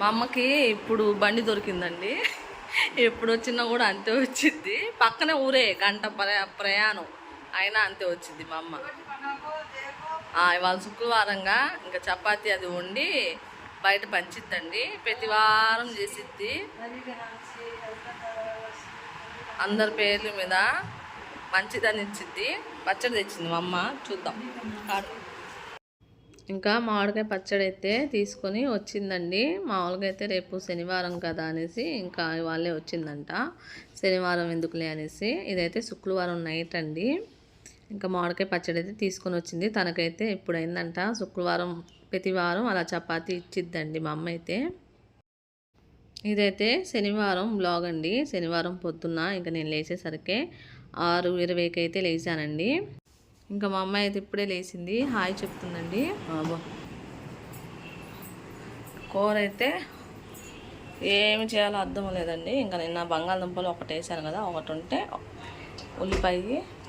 మా అమ్మకి ఇప్పుడు బండి దొరికిందండి. ఎప్పుడు వచ్చినా కూడా అంతే వచ్చింది. పక్కనే ఊరే గంట ప్రయాణం. అయినా అంతే వచ్చింది మా అమ్మ. ఇవాళ శుక్రవారంగా ఇంకా చపాతి అది వండి బయట పంచిద్దండి. ప్రతి వారం చేసిద్ది. అందరి పేర్ల మీద మంచిదని ఇచ్చిద్ది. పచ్చడి తెచ్చింది మా అమ్మ. చూద్దాం. ఇంకా మామిడికాయ పచ్చడి అయితే తీసుకొని వచ్చిందండి. మామూలుగా అయితే రేపు శనివారం కదా అనేసి ఇంకా వాళ్ళే వచ్చిందంట. శనివారం ఎందుకులే అనేసి. ఇదైతే శుక్రవారం నైట్ అండి. ఇంకా మామిడికాయ పచ్చడి అయితే తీసుకొని వచ్చింది. తనకైతే ఇప్పుడు అయిందంట శుక్రవారం ప్రతి వారం అలా చపాతీ ఇచ్చిద్దండి మా అమ్మ అయితే. ఇదైతే శనివారం బ్లాగ్ అండి. శనివారం పొద్దున్న ఇంకా నేను లేచేసరికి ఆరు ఇరవైకి అయితే లేచానండి. ఇంకా మా అమ్మాయి అయితే ఇప్పుడే లేచింది. హాయ్ చెప్తుందండి. కూర అయితే ఏమి చేయాలో అర్థం లేదండి. ఇంకా నిన్న బంగాళదుంపలు ఒకటి వేసాను కదా ఒకటి ఉంటే ఉల్లిపాయ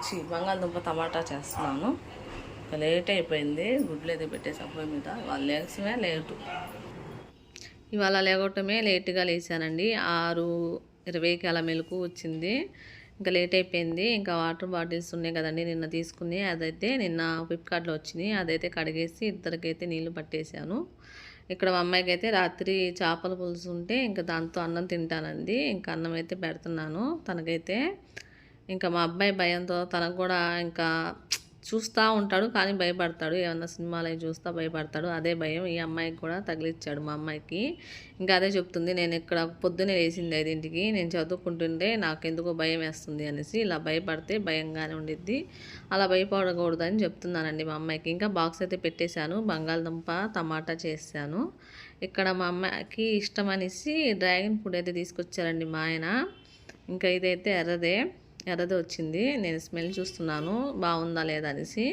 చి బంగాళదుంప టమాటా చేస్తున్నాను. ఇంకా లేట్ అయిపోయింది. గుడ్లు అయితే పెట్టేసాం పొయ్యి మీద. వాళ్ళు లేచమే లేటు. ఇవాళ లేవటమే లేటుగా లేచానండి. ఆరు ఇరవైకి అలా మెలకు వచ్చింది. ఇంకా లేట్ అయిపోయింది. ఇంకా వాటర్ బాటిల్స్ ఉన్నాయి కదండి నిన్న తీసుకుని అదైతే నిన్న ఫ్లిప్కార్ట్లో వచ్చినాయి అదైతే కడిగేసి ఇద్దరికైతే నీళ్ళు పట్టేశాను. ఇక్కడ మా అమ్మాయికి అయితే రాత్రి చేపల పులుసు ఉంటే ఇంకా దాంతో అన్నం తింటానండి. ఇంకా అన్నం అయితే పెడుతున్నాను తనకైతే. ఇంకా మా అబ్బాయి భయంతో తనకు కూడా ఇంకా చూస్తూ ఉంటాడు కానీ భయపడతాడు. ఏమన్నా సినిమాలు అవి చూస్తా భయపడతాడు. అదే భయం. ఈ అమ్మాయికి కూడా తగిలిచ్చాడు మా అమ్మాయికి. ఇంకా అదే చెప్తుంది. నేను ఇక్కడ పొద్దున్నే లేచింది ఐదింటికి. నేను చదువుకుంటుంటే నాకు ఎందుకో భయం వేస్తుంది అనేసి ఇలా భయపడితే భయంగానే ఉండిద్ది. అలా భయపడకూడదని చెప్తున్నానండి మా అమ్మాయికి. ఇంకా బాక్స్ అయితే పెట్టేశాను. బంగాళదుంప టమాటా చేశాను. ఇక్కడ మా అమ్మాయికి ఇష్టం అనేసి డ్రాగన్ ఫ్రూట్ అయితే తీసుకొచ్చారండి మా ఆయన. ఇంకా ఇదైతే ఎర్రదే. ఎర్రది వచ్చింది. నేను స్మెల్ చూస్తున్నాను. బాగుందా లేదా అనేసి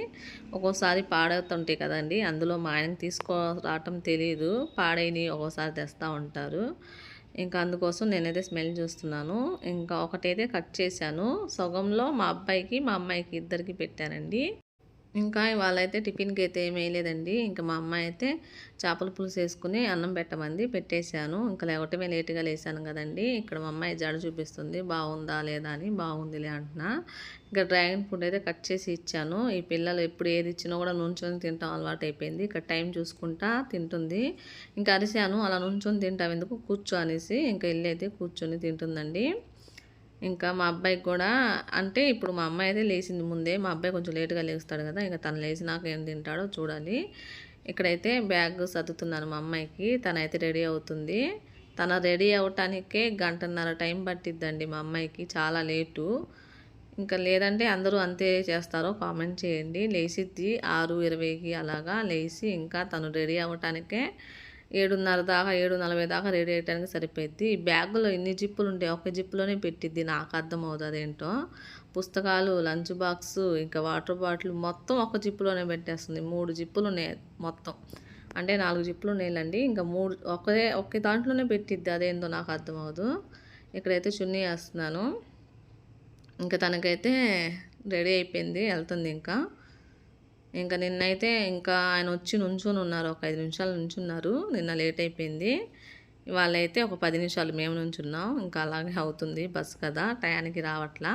ఒక్కోసారి పాడవుతుంటాయి కదండి. అందులో మా ఆయనకి తీసుకో రావటం తెలియదు పాడైని ఒక్కోసారి తెస్తూ ఉంటారు. ఇంకా అందుకోసం నేనైతే స్మెల్ చూస్తున్నాను. ఇంకా ఒకటైతే కట్ చేశాను. సగంలో మా అబ్బాయికి మా అమ్మాయికి ఇద్దరికి పెట్టానండి. ఇంకా ఇవాళ అయితే టిఫిన్కి అయితే ఏం వేయలేదండి. ఇంకా మా అమ్మాయి అయితే చేపల పులుసు వేసుకుని అన్నం పెట్టమంది పెట్టేశాను. ఇంకా లేవటమే లేటుగా లేసాను కదండి. ఇక్కడ మా అమ్మాయి జడ చూపిస్తుంది. బాగుందా లేదా అని బాగుందిలే అంటున్నా. ఇంకా డ్రాగన్ ఫ్రూట్ అయితే కట్ చేసి ఇచ్చాను. ఈ పిల్లలు ఎప్పుడు ఏది ఇచ్చినా కూడా నుంచొని తింటాం అలవాటు అయిపోయింది ఇక్కడ టైం చూసుకుంటా తింటుంది. ఇంకా అరిశాను అలా నుంచొని తింటాం. ఎందుకు? కూర్చో అనేసి. ఇంకా వెళ్ళి అయితే కూర్చొని తింటుందండి. ఇంకా మా అబ్బాయికి కూడా అంటే ఇప్పుడు మా అమ్మాయి అయితే లేచింది ముందే మా అబ్బాయి కొంచెం లేటుగా లేస్తాడు కదా ఇంకా తను లేచినాక ఏం తింటాడో చూడాలి. ఇక్కడైతే బ్యాగ్ సర్దుతున్నాను మా అమ్మాయికి తనైతే రెడీ అవుతుంది. తన రెడీ అవటానికే గంటన్నర టైం పట్టిద్దండి మా అమ్మాయికి చాలా లేటు. ఇంకా లేదంటే అందరూ అంతే చేస్తారో కామెంట్ చేయండి. లేచిద్ది ఆరు ఇరవైకి అలాగా లేచి ఇంకా తను రెడీ అవ్వటానికే ఏడున్నర దాకా ఏడు నలభై దాకా రెడీ అయ్యడానికి సరిపోయిద్ది. ఈ బ్యాగులో ఎన్ని జిప్పులు ఉంటాయి ఒక జిప్పులోనే పెట్టిద్ది. నాకు అర్థమవుతుంది ఏంటో అదేంటో పుస్తకాలు లంచ్ బాక్స్ ఇంకా వాటర్ బాటిల్ మొత్తం ఒక జిప్పులోనే పెట్టేస్తుంది. మూడు జిప్పులు ఉన్నాయి మొత్తం. అంటే నాలుగు జిప్పులు ఉన్నాయిలండి ఇంకా మూడు ఒకే ఒకే దాంట్లోనే పెట్టిద్ది. అదేందో నాకు అర్థం అవ్వదు ఇక్కడైతే చున్నీ వేస్తున్నాను. ఇంకా తనకైతే రెడీ అయిపోయింది వెళ్తుంది ఇంకా. ఇంకా నిన్నైతే ఇంకా ఆయన వచ్చి నుంచుని ఉన్నారు. ఒక ఐదు నిమిషాలు నుంచున్నారు. నిన్న లేట్ అయిపోయింది. వాళ్ళైతే ఒక పది నిమిషాలు మేము నుంచున్నాం. ఇంకా అలాగే అవుతుంది బస్సు కదా టయానికి రావట్లా.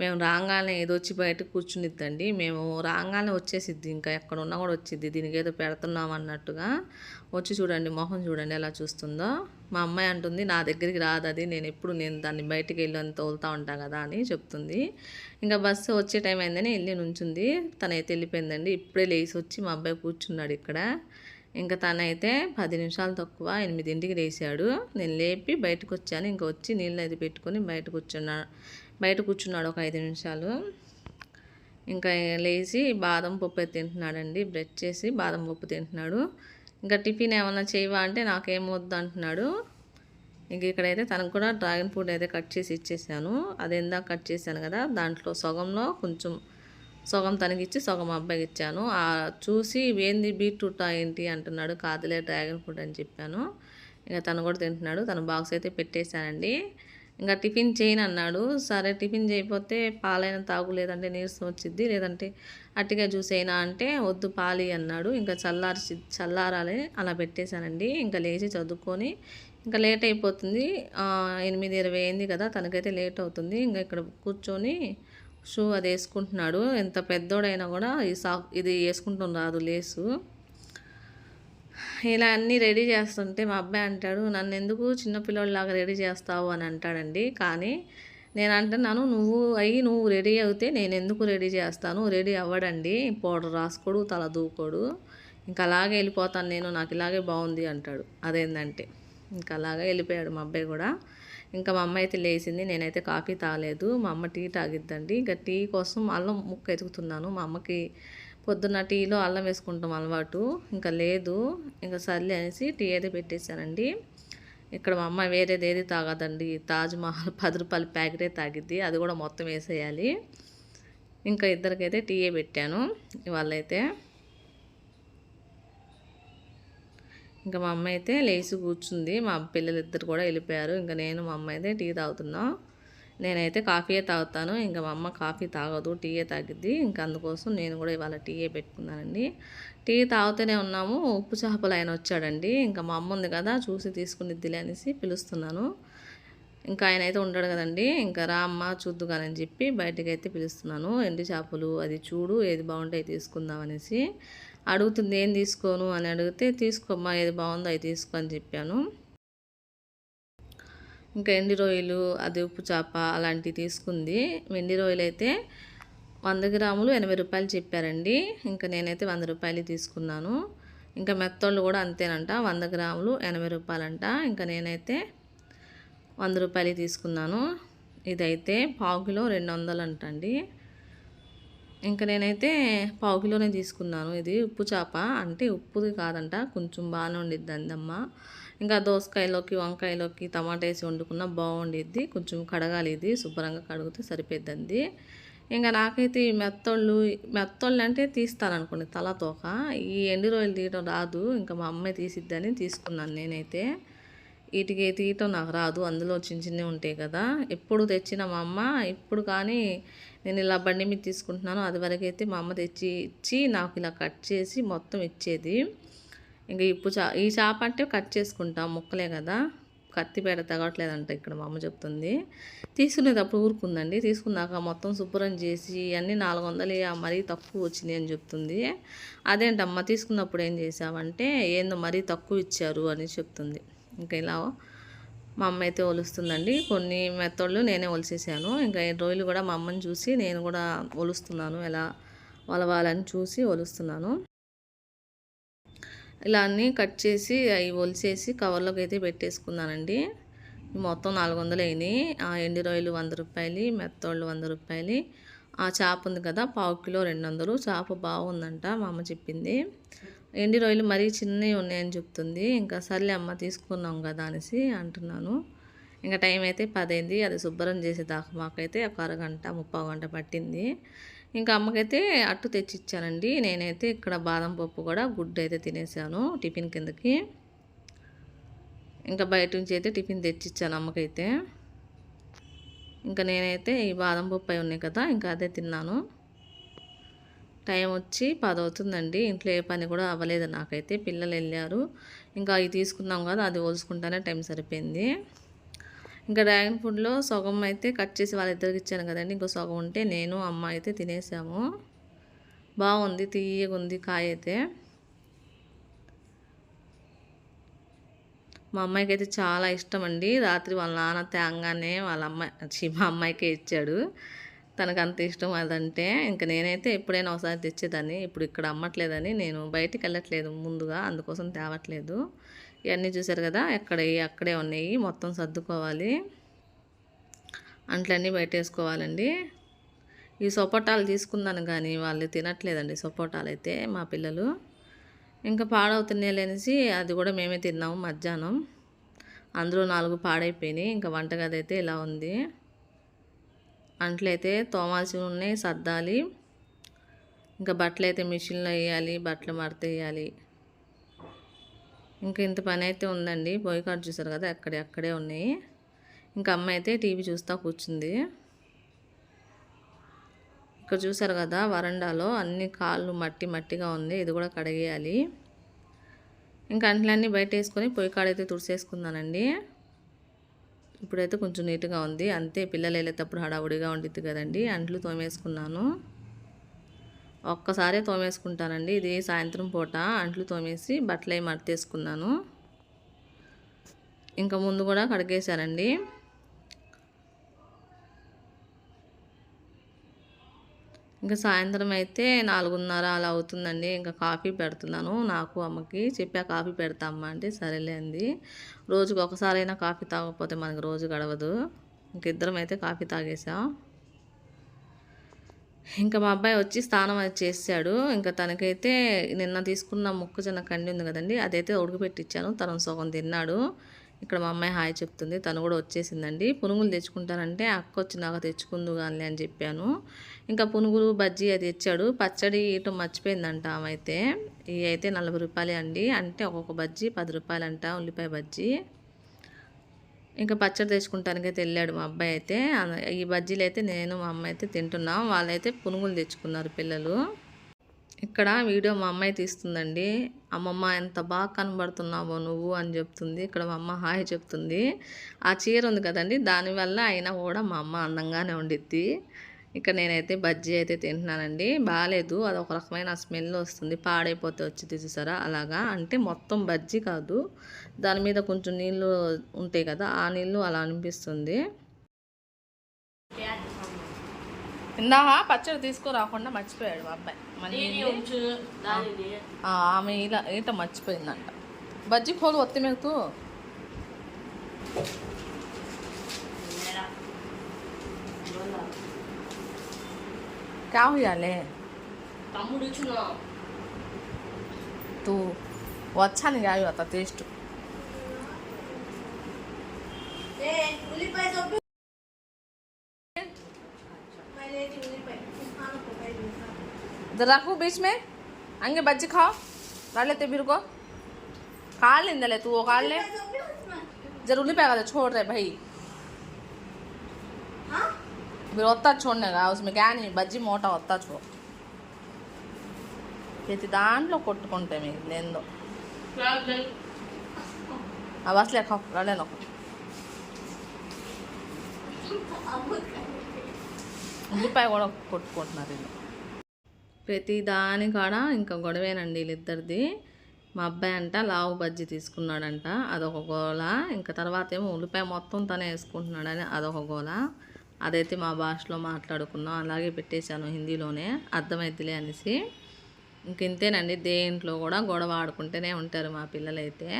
మేము రాగానే ఏదో వచ్చి బయట కూర్చునిద్దండి. మేము రాగానే వచ్చేసిద్ది. ఇంకా ఎక్కడ ఉన్నా కూడా వచ్చింది దీనికి ఏదో పెడుతున్నాం అన్నట్టుగా. వచ్చి చూడండి మొహం చూడండి ఎలా చూస్తుందో. మా అమ్మాయి అంటుంది నా దగ్గరికి రాదు అది. నేను ఎప్పుడు నేను దాన్ని బయటికి వెళ్ళి అని తోలుతూ ఉంటా కదా అని చెప్తుంది. ఇంకా బస్సు వచ్చే టైం అయిందని వెళ్ళి నుంచుంది. తనైతే వెళ్ళిపోయిందండి. ఇప్పుడే లేచి వచ్చి మా అబ్బాయి కూర్చున్నాడు ఇక్కడ. ఇంకా తనైతే పది నిమిషాలు తక్కువ ఎనిమిదింటికి లేచాడు నేను లేపి బయటకు వచ్చాను ఇంకా వచ్చి నీళ్ళు అది పెట్టుకొని బయట కూర్చున్నాడు బయట కూర్చున్నాడు ఒక ఐదు నిమిషాలు. ఇంకా లేచి బాదం పప్పు అయితే తింటున్నాడండి. బ్రెడ్ చేసి బాదం పప్పు తింటున్నాడు. ఇంకా టిఫిన్ ఏమన్నా చేయవా అంటే నాకేం వద్దు అంటున్నాడు. ఇంక ఇక్కడైతే తనకు కూడా డ్రాగన్ ఫ్రూట్ అయితే కట్ చేసి ఇచ్చేసాను. అది ఇందాక కట్ చేశాను కదా దాంట్లో సగంలో కొంచెం సగం తనకిచ్చి సగం అబ్బాయికి ఇచ్చాను చూసి ఏంది బీట్రూట్ ఏంటి? అంటున్నాడు. కాదులే డ్రాగన్ ఫ్రూట్ అని చెప్పాను. ఇంకా తను కూడా తింటున్నాడు. తన బాక్స్ అయితే పెట్టేశానండి. ఇంకా టిఫిన్ చేయను అన్నాడు. సరే టిఫిన్ చేయకపోతే పాలైన తాగు. లేదంటే నీరసం వచ్చింది లేదంటే అట్టిగా జ్యూస్ అయినా అంటే వద్దు పాలి అన్నాడు. ఇంకా చల్లారి చల్లారాలి అలా పెట్టేశానండి. ఇంకా లేచి చదువుకొని ఇంకా లేట్ అయిపోతుంది. ఎనిమిది ఇరవై అయింది కదా తనకైతే లేట్ అవుతుంది. ఇంకా ఇక్కడ కూర్చొని షూ అది వేసుకుంటున్నాడు. ఎంత పెద్దోడైనా కూడా ఈ సాఫ్ ఇది వేసుకుంటు రాదు లేసు. ఇలా అన్నీ రెడీ చేస్తుంటే మా అబ్బాయి అంటాడు నన్ను ఎందుకు చిన్నపిల్లోళ్ళలాగా రెడీ చేస్తావు? అని అంటాడండి. కానీ నేను అంటున్నాను నువ్వు అయ్యి నువ్వు రెడీ అవుతే నేను ఎందుకు రెడీ చేస్తాను? రెడీ అవ్వడండి. పౌడర్ రాసుకోడు తల దూకోడు. ఇంకా అలాగే వెళ్ళిపోతాను నేను నాకు ఇలాగే బాగుంది అంటాడు. అదేంటంటే ఇంకా అలాగే వెళ్ళిపోయాడు మా అబ్బాయి కూడా. ఇంకా మా అమ్మ అయితే లేచింది నేనైతే కాఫీ తాగలేదు. మా అమ్మ టీ తాగిద్దండి. ఇంకా టీ కోసం అల్లం ముక్క ఎతుకుతున్నాను. మా అమ్మకి పొద్దున్న టీలో అల్లం వేసుకుంటాం అలవాటు. ఇంకా లేదు. ఇంకా సర్లే అనేసి టీ అయితే పెట్టేశానండి. ఇక్కడ మా అమ్మ వేరేది ఏది తాగదండి. తాజ్ మహల్ పది రూపాయల ప్యాకెటే తాగిద్ది. అది కూడా మొత్తం వేసేయాలి. ఇంకా ఇద్దరికైతే టీయే పెట్టాను. ఇవాళైతే ఇంకా మా అమ్మ అయితే లేచి కూర్చుంది. మా పిల్లలు ఇద్దరు కూడా వెళ్ళిపోయారు. ఇంకా నేను మా అమ్మ అయితే టీ తాగుతున్నాం. నేనైతే కాఫీయే తాగుతాను. ఇంకా మా అమ్మ కాఫీ తాగదు టీయే తాగిద్ది. ఇంకా అందుకోసం నేను కూడా ఇవాళ టీయే పెట్టుకున్నానండి. టీ తాగుతూనే ఉన్నాము. ఉప్పు చేపలు ఆయన వచ్చాడండి. ఇంకా మా అమ్మ ఉంది కదా చూసి తీసుకునిద్దిలే అనేసి పిలుస్తున్నాను. ఇంకా ఆయన అయితే ఉండడు కదండి. ఇంకా రా అమ్మ చూద్దుగానని చెప్పి బయటకు అయితే పిలుస్తున్నాను. ఎండు చేపలు అది చూడు ఏది బాగుంటాయి తీసుకుందాం అనేసి. అడుగుతుంది ఏం తీసుకోను? అని అడిగితే తీసుకోమ్మా ఏది బాగుందో అది తీసుకో అని చెప్పాను. ఇంకా ఎండి రొయ్యలు అది ఉప్పు చేప అలాంటివి తీసుకుంది. వెండి రొయ్యలు అయితే వంద గ్రాములు ఎనభై రూపాయలు చెప్పారండి. ఇంకా నేనైతే వంద రూపాయలు తీసుకున్నాను. ఇంకా మెత్తోళ్ళు కూడా అంతేనంట వంద గ్రాములు ఎనభై రూపాయలంట. ఇంకా నేనైతే వంద రూపాయలు తీసుకున్నాను. ఇదైతే పావు కిలో రెండు వందలు అంటండి ఇంకా నేనైతే పావు కిలోనే తీసుకున్నాను. ఇది ఉప్పు చేప. అంటే ఉప్పుది కాదంట కొంచెం బాగానే ఉండిద్ది అందమ్మ ఇంకా దోసకాయలోకి వంకాయలోకి టమాటా వేసి వండుకున్న బాగుండిద్ది. కొంచెం కడగాలి ఇది శుభ్రంగా కడిగితే సరిపోద్దండి ఇంకా నాకైతే ఈ మెత్తళ్ళు మెత్తళ్ళు అంటే తీస్తాను అనుకోండి తల తోక. ఈ ఎండు రోజులు తీయడం రాదు. ఇంకా మా అమ్మాయి తీసిద్దని తీసుకున్నాను నేనైతే. వీటికి తీయటం నాకు రాదు. అందులో చిన్న చిన్నవి ఉంటాయి కదా. ఎప్పుడు తెచ్చిన మా అమ్మ ఇప్పుడు కానీ నేను ఇలా బండి మీద తీసుకుంటున్నాను అది వరకైతే మా అమ్మ తెచ్చి ఇచ్చి నాకు ఇలా కట్ చేసి మొత్తం ఇచ్చేది. ఇంకా ఇప్పుడు చా ఈ చేప అంటే కట్ చేసుకుంటాం ముక్కలే కదా. కత్తి పేడ తగట్లేదంట ఇక్కడ మా అమ్మ చెప్తుంది. తీసుకునేటప్పుడు ఊరుకుందండి. తీసుకున్నాక మొత్తం శుభ్రం చేసి అన్నీ నాలుగు వందలు మరీ తక్కువ వచ్చింది అని చెప్తుంది. అదేంటమ్మా తీసుకున్నప్పుడు ఏం చేసావంటే ఏందో మరీ తక్కువ ఇచ్చారు అని చెప్తుంది. ఇంకా ఇలా మా అమ్మ అయితే ఒలుస్తుందండి. కొన్ని మెత్తళ్ళు నేనే ఒలిసేసాను. ఇంకా ఈ రోజులు కూడా మా అమ్మని చూసి నేను కూడా ఒలుస్తున్నాను. ఎలా ఒలవాలని చూసి ఒలుస్తున్నాను. ఇలా అన్నీ కట్ చేసి అవి ఒలిసేసి కవర్లోకి అయితే పెట్టేసుకున్నానండి. మొత్తం నాలుగు వందలు అయినాయి. ఆ ఎండి రొయ్యలు వంద రూపాయలు మెత్తోళ్ళు వంద రూపాయలు. ఆ చేప ఉంది కదా పావు కిలో రెండు వందలు. చేప బాగుందంట మా అమ్మ చెప్పింది. ఎండి రొయ్యలు మరీ చిన్నవి ఉన్నాయని చెప్తుంది. ఇంకా సర్లే అమ్మ తీసుకున్నాం కదా అనేసి అంటున్నాను. ఇంకా టైం అయితే పదైంది. అది శుభ్రం చేసేదాకా మాకైతే ఒక అరగంట ముప్పై గంట పట్టింది. ఇంకా అమ్మకైతే అట్టు తెచ్చి ఇచ్చానండి నేనైతే ఇక్కడ బాదం పప్పు కూడా గుడ్డు అయితే తినేసాను టిఫిన్ కిందకి. ఇంకా బయట నుంచి అయితే టిఫిన్ తెచ్చిచ్చాను అమ్మకైతే. ఇంకా నేనైతే ఈ బాదం పప్పు అయి ఉన్నాయి కదా ఇంకా అదే తిన్నాను. టైం వచ్చి పది అవుతుందండి. ఇంట్లో ఏ పని కూడా అవ్వలేదు నాకైతే. పిల్లలు వెళ్ళారు. ఇంకా అవి తీసుకున్నాం కదా అది పోల్చుకుంటానే టైం సరిపోయింది. ఇంకా డ్రాగన్ ఫుడ్లో సగం అయితే కట్ చేసి వాళ్ళిద్దరికి ఇచ్చాను కదండి. ఇంకో సగం ఉంటే నేను అమ్మ అయితే తినేసాము. బాగుంది తీయగా ఉంది కాయ అయితే. మా అమ్మాయికి అయితే చాలా ఇష్టం అండి. రాత్రి వాళ్ళ నాన్న తేంగానే వాళ్ళ అమ్మాయి మా అమ్మాయికే ఇచ్చాడు. తనకు అంత ఇష్టం అదంటే ఇంకా నేనైతే ఎప్పుడైనా ఒకసారి తెచ్చేదాన్ని. ఇప్పుడు ఇక్కడ అమ్మట్లేదని నేను బయటికి వెళ్ళట్లేదు ముందుగా అందుకోసం తేవట్లేదు. ఇవన్నీ చూసారు కదా ఎక్కడ అక్కడే ఉన్నాయి మొత్తం సర్దుకోవాలి. అంట్లన్నీ బయట వేసుకోవాలండి ఈ సపోటాలు తీసుకున్నాను కానీ వాళ్ళు తినట్లేదండి సపోటాలు అయితే మా పిల్లలు. ఇంకా పాడవుతున్నాయి అది కూడా మేమే తిన్నాము మధ్యాహ్నం. అందులో నాలుగు పాడైపోయినాయి. ఇంకా వంటగది అయితే ఇలా ఉంది. అంట్లయితే తోమాల్సి ఉన్నాయి సర్దాలి. ఇంకా బట్టలు అయితే మిషన్లో వేయాలి బట్టలు మడత వేయాలి. ఇంకా ఇంత పని అయితే ఉందండి. పొయ్యి కాడు చూసారు కదా అక్కడే అక్కడే ఉన్నాయి. ఇంకా అమ్మ అయితే టీవీ చూస్తూ కూర్చుంది. ఇక్కడ చూసారు కదా వరండాలో అన్ని కాళ్ళు మట్టి మట్టిగా ఉంది ఇది కూడా కడిగేయాలి. ఇంకా అంట్లన్నీ బయట వేసుకొని పొయ్యి కాడైతే తుడిసేసుకున్నానండి ఇప్పుడైతే కొంచెం నీట్గా ఉంది. అంతే పిల్లలు వెళ్ళేటప్పుడు హడావుడిగా ఉండిద్ది కదండి. అంట్లు తోమేసుకున్నాను. ఒక్కసారే తోమేసుకుంటానండి. ఇది సాయంత్రం పూట అంట్లు తోమేసి బట్టలు అవి మడతేసుకున్నాను. ఇంకా ముందు కూడా కడిగేశానండి. ఇంకా సాయంత్రం అయితే నాలుగున్నర అలా అవుతుందండి. ఇంకా కాఫీ పెడుతున్నాను. నాకు అమ్మకి చెప్పా కాఫీ పెడతా అమ్మ అంటే సరేలేంది రోజుకి ఒకసారైనా కాఫీ తాగకపోతే మనకి రోజు గడవదు. ఇంకిద్దరం అయితే కాఫీ తాగేసాం. ఇంకా మా అబ్బాయి వచ్చి స్నానం అది చేసాడు. ఇంకా తనకైతే నిన్న తీసుకున్న మొక్కజొన్న కండి ఉంది కదండి అదైతే ఉడకపెట్టించాను తను సగం తిన్నాడు. ఇక్కడ మా అమ్మాయి హాయ్ చెప్తుంది. తను కూడా వచ్చేసిందండి. పునుగులు తెచ్చుకుంటానంటే అక్క వచ్చి నాకు తెచ్చుకుందు కానీ అని చెప్పాను. ఇంకా పునుగులు బజ్జీ అది తెచ్చాడు. పచ్చడి ఇటు మర్చిపోయిందంట ఆమె అయితే ఇవి అయితే నలభై రూపాయలే అండి. అంటే ఒక్కొక్క బజ్జీ పది రూపాయలంట ఉల్లిపాయ బజ్జీ. ఇంకా పచ్చడి తెచ్చుకుంటానికైతే వెళ్ళాడు మా అబ్బాయి అయితే. ఈ బజ్జీలు అయితే నేను మా అమ్మాయి అయితే తింటున్నాం. వాళ్ళైతే పునుగులు తెచ్చుకున్నారు పిల్లలు. ఇక్కడ వీడియో మా అమ్మాయి తీస్తుందండి. అమ్మమ్మ ఎంత బాగా కనబడుతున్నావో నువ్వు అని చెప్తుంది. ఇక్కడ మా అమ్మ హాయ్ చెప్తుంది. ఆ చీర ఉంది కదండి దానివల్ల అయినా కూడా మా అమ్మ అందంగానే ఉండిద్ది. ఇక్కడ నేనైతే బజ్జీ అయితే తింటున్నానండి. బాగాలేదు అది ఒక రకమైన స్మెల్ వస్తుంది పాడైపోతే వచ్చి తీసేసారా అలాగా. అంటే మొత్తం బజ్జీ కాదు దాని మీద కొంచెం నీళ్ళు ఉంటాయి కదా ఆ నీళ్ళు అలా అనిపిస్తుంది. ఇందాక పచ్చడి తీసుకురాకుండా మర్చిపోయాడు మా అబ్బాయి. ఆమె ఇలా ఇట మర్చిపోయిందంట. బజ్జీ పోలు ఒత్తి మేకు కావాలే తూ వచ్చాను కాదు అత టేస్ట్ ఉల్లిపాయ इधर रखो बीच में आगे बच्चे खाओ काट लेते फिर को काट लेंदे ले तू वो काट ले जरूरी पैगा छोड़ रहे भाई फिर होता छोड़ने का उसमें क्या नहीं బజ్జీ మూట వస్తా చూ ప్రతి దాంట్లో కొట్టుకుంటే మీకు లేదో అవి అసలే రాలేను ఒక ఉల్లిపాయ కూడా కొట్టుకుంటున్నారు వీళ్ళు ప్రతి దాని కాడ ఇంకా గొడవేనండి వీళ్ళిద్దరిది. మా అబ్బాయి అంట లావు బజ్జి తీసుకున్నాడంట అదొక గోల. ఇంకా తర్వాత ఏమో ఉల్లిపాయ మొత్తం తనే వేసుకుంటున్నాడని అదొక గోల. అదైతే మా భాషలో మాట్లాడుకున్నాం అలాగే పెట్టేశాను హిందీలోనే అర్థమైద్దిలే అనేసి. ఇంక ఇంతేనండి దేంట్లో కూడా గొడవ ఆడుకుంటూనే ఉంటారు మా పిల్లలైతే.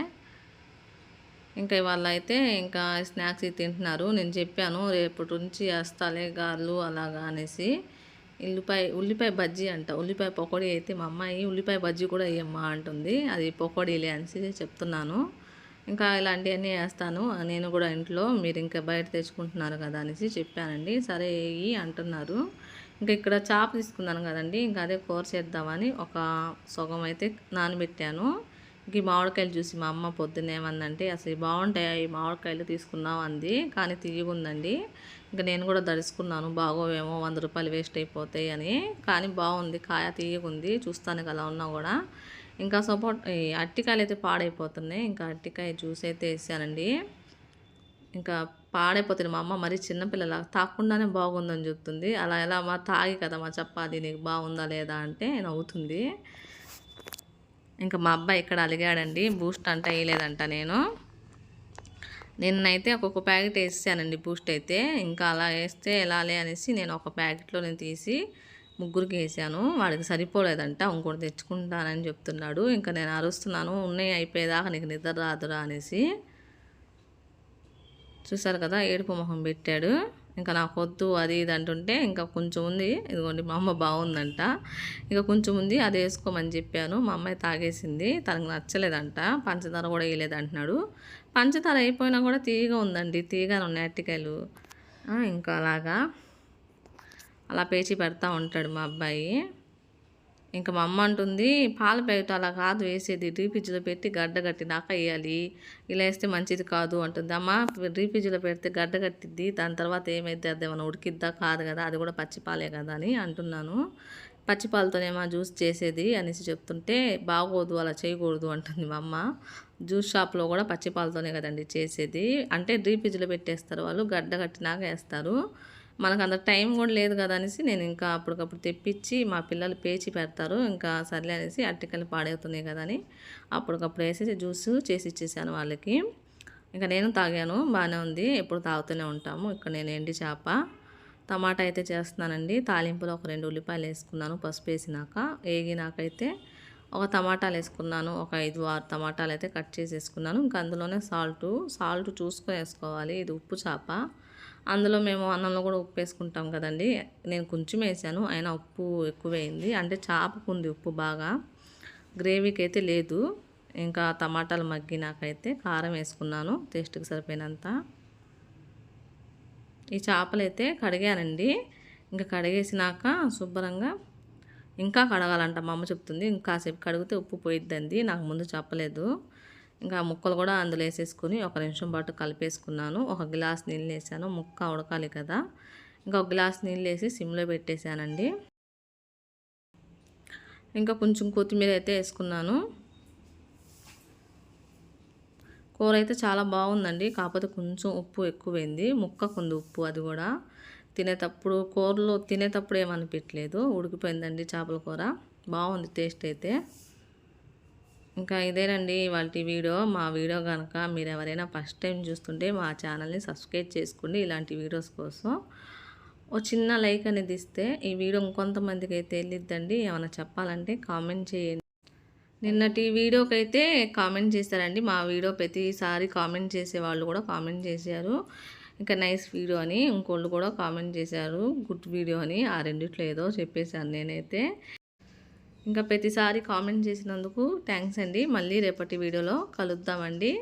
ఇంకా ఇవాళ అయితే ఇంకా స్నాక్స్ ఇవి తింటున్నారు. నేను చెప్పాను రేపటి నుంచి వేస్తాలే గార్లు అలాగా అనేసి. ఉల్లిపాయ ఉల్లిపాయ బజ్జీ అంట. ఉల్లిపాయ పకోడీ అయితే మా అమ్మాయి ఉల్లిపాయ బజ్జీ కూడా వేయమ్మా అంటుంది. అది పకోడీలే అనేసి చెప్తున్నాను. ఇంకా ఇలాంటివన్నీ వేస్తాను నేను కూడా ఇంట్లో మీరు ఇంకా బయట తెచ్చుకుంటున్నారు కదా అనేసి చెప్పానండి. సరే వేయి అంటున్నారు. ఇంకా ఇక్కడ చాప తీసుకున్నాను కదండి. ఇంకా అదే కూర చేద్దామని ఒక సగం అయితే నానబెట్టాను. ఇంక ఈ మామిడికాయలు చూసి మా అమ్మ పొద్దున్న ఏమందంటే అసలు బాగుంటాయి? ఈ మామిడికాయలు తీసుకున్నాం అంది. కానీ తీయగుందండి ఇంకా నేను కూడా దడుచుకున్నాను బాగోవేమో వంద రూపాయలు వేస్ట్ అయిపోతాయి అని. కానీ బాగుంది కాయ తీయగుంది చూస్తానికి అలా ఉన్నా కూడా. ఇంకా సపోర్ట్ ఈ అట్టికాయలు అయితే పాడైపోతున్నాయి ఇంకా అట్టికాయ జ్యూస్ అయితే వేసానండి. ఇంకా పాడైపోతుంది మా అమ్మ మరీ చిన్నపిల్లల తాకుండానే బాగుందని చెప్తుంది. అలా ఎలా మా తాగి కదా మా చెప్పాలి నీకు బాగుందా లేదా అంటే నవ్వుతుంది. ఇంకా మా అబ్బాయి ఇక్కడ అలిగాడండి బూస్ట్ అంట వేయలేదంట నేను. నిన్నైతే ఒక్కొక్క ప్యాకెట్ వేసానండి బూస్ట్ అయితే. ఇంకా అలా వేస్తే ఎలాలే అనేసి నేను ఒక ప్యాకెట్లో నేను తీసి ముగ్గురికి వేసాను. వాడికి సరిపోలేదంట ఇంకోటి తెచ్చుకుంటానని చెప్తున్నాడు. ఇంకా నేను అరుస్తున్నాను ఉన్నాయి అయిపోయేదాకా నీకు నిద్ర రాదురా అనేసి. చూసారు కదా ఏడుపు మొహం పెట్టాడు. ఇంకా నాకు వద్దు అది ఇది అంటుంటే ఇంకా కొంచెం ఉంది. ఇదిగోండి మా అమ్మ బాగుందంట. ఇంకా కొంచెం ఉంది అది వేసుకోమని చెప్పాను. మా అమ్మాయి తాగేసింది తనకు నచ్చలేదంట పంచదార కూడా వేయలేదు అంటున్నాడు. పంచదార అయిపోయినా కూడా తీయగా ఉందండి. తీయగా ఉన్నాయి అట్టికాయలు. ఇంకా అలాగా. అలా పేచి పెడతా ఉంటాడు మా అబ్బాయి. ఇంకా మా అమ్మ అంటుంది పాల ప్యాకెట్ అలా కాదు వేసేది డ్రీ పెట్టి గడ్డ కట్టినాక వేయాలి. ఇలా వేస్తే మంచిది కాదు అంటుంది. అమ్మ డ్రీ పెడితే గడ్డ కట్టిద్ది దాని తర్వాత ఏమైతే అది ఏమైనా ఉడికిద్దా కాదు కదా అది కూడా పచ్చిపాలే కదా అని అంటున్నాను. పచ్చిపాలతోనేమో జ్యూస్ చేసేది అనేసి చెప్తుంటే బాగోదు అలా చేయకూడదు అంటుంది మా అమ్మ. జ్యూస్ షాప్లో కూడా పచ్చిపాలతోనే కదండి చేసేది. అంటే డ్రీ పెట్టేస్తారు వాళ్ళు గడ్డ కట్టినాక వేస్తారు. మనకు అంత టైం కూడా లేదు కదా అనేసి నేను ఇంకా అప్పటికప్పుడు తెప్పించి మా పిల్లలు పేచి పెడతారు. ఇంకా సర్లే అనేసి అట్టికలు పాడవుతున్నాయి కదా అని అప్పటికప్పుడు వేసేసి జ్యూస్ చేసి ఇచ్చేసాను వాళ్ళకి. ఇంకా నేను తాగాను బాగానే ఉంది. ఎప్పుడు తాగుతూనే ఉంటాము. ఇక్కడ నేను ఎండి చేప. టమాటా అయితే చేస్తున్నానండి. తాలింపులో ఒక రెండు ఉల్లిపాయలు వేసుకున్నాను పసుపు వేసినాక. వేగినాకైతే ఒక టమాటాలు వేసుకున్నాను ఒక ఐదు ఆరు టమాటాలు అయితే కట్ చేసి వేసుకున్నాను ఇంకా అందులోనే సాల్ట్ సాల్ట్ చూసుకొని వేసుకోవాలి. ఇది ఉప్పు చేప. అందులో మేము అన్నంలో కూడా ఉప్పు వేసుకుంటాం కదండి. నేను కొంచెం వేసాను అయినా ఉప్పు ఎక్కువైంది. అంటే చేపకు ఉంది ఉప్పు బాగా. గ్రేవీకి అయితే లేదు. ఇంకా టమాటాలు మగ్గినాకైతే కారం వేసుకున్నాను టేస్ట్కి సరిపోయినంత. ఈ చేపలు అయితే కడిగానండి. ఇంకా కడిగేసినాక శుభ్రంగా ఇంకా కడగాలంట మా అమ్మ చెప్తుంది. ఇంకాసేపు కడిగితే ఉప్పు పోయిద్దండి నాకు ముందు చెప్పలేదు. ఇంకా ముక్కలు కూడా అందులో వేసేసుకుని ఒక నిమిషం పాటు కలిపేసుకున్నాను. ఒక గ్లాస్ నీళ్ళు వేసాను. ముక్క ఉడకాలి కదా. ఇంకా ఒక గ్లాస్ నీళ్ళు వేసి సిమ్లో పెట్టేశానండి. ఇంకా కొంచెం కొత్తిమీర అయితే వేసుకున్నాను. కూర అయితే చాలా బాగుందండి. కాకపోతే కొంచెం ఉప్పు ఎక్కువైంది. ముక్క ముక్కకుంది ఉప్పు అది కూడా. తినేటప్పుడు కూరలో తినేటప్పుడు ఏమనిపించలేదు ఉడికిపోయిందండి చేపల కూర. బాగుంది టేస్ట్ అయితే. ఇంకా ఇదేనండి ఇవాళ వీడియో. మా వీడియో కనుక మీరు ఎవరైనా ఫస్ట్ టైం చూస్తుంటే మా ఛానల్ని సబ్స్క్రైబ్ చేసుకోండి ఇలాంటి వీడియోస్ కోసం. ఓ చిన్న లైక్ అనేది ఇస్తే ఈ వీడియో ఇంకొంతమందికి అయితే వెళ్ళిద్దండి. ఏమైనా చెప్పాలంటే కామెంట్ చేయండి. నిన్నటి వీడియోకి అయితే కామెంట్ చేశారండి. మా వీడియో ప్రతిసారి కామెంట్ చేసే వాళ్ళు కూడా కామెంట్ చేశారు. ఇంకా నైస్ వీడియో అని ఇంకోళ్ళు కూడా కామెంట్ చేశారు. గుడ్ వీడియో అని ఆ రెండిట్లో ఏదో చెప్పేశాను నేనైతే. ఇంకా ప్రతిసారి కామెంట్ చేసినందుకు థ్యాంక్స్ అండి. మళ్ళీ రేపటి వీడియోలో కలుద్దామండి.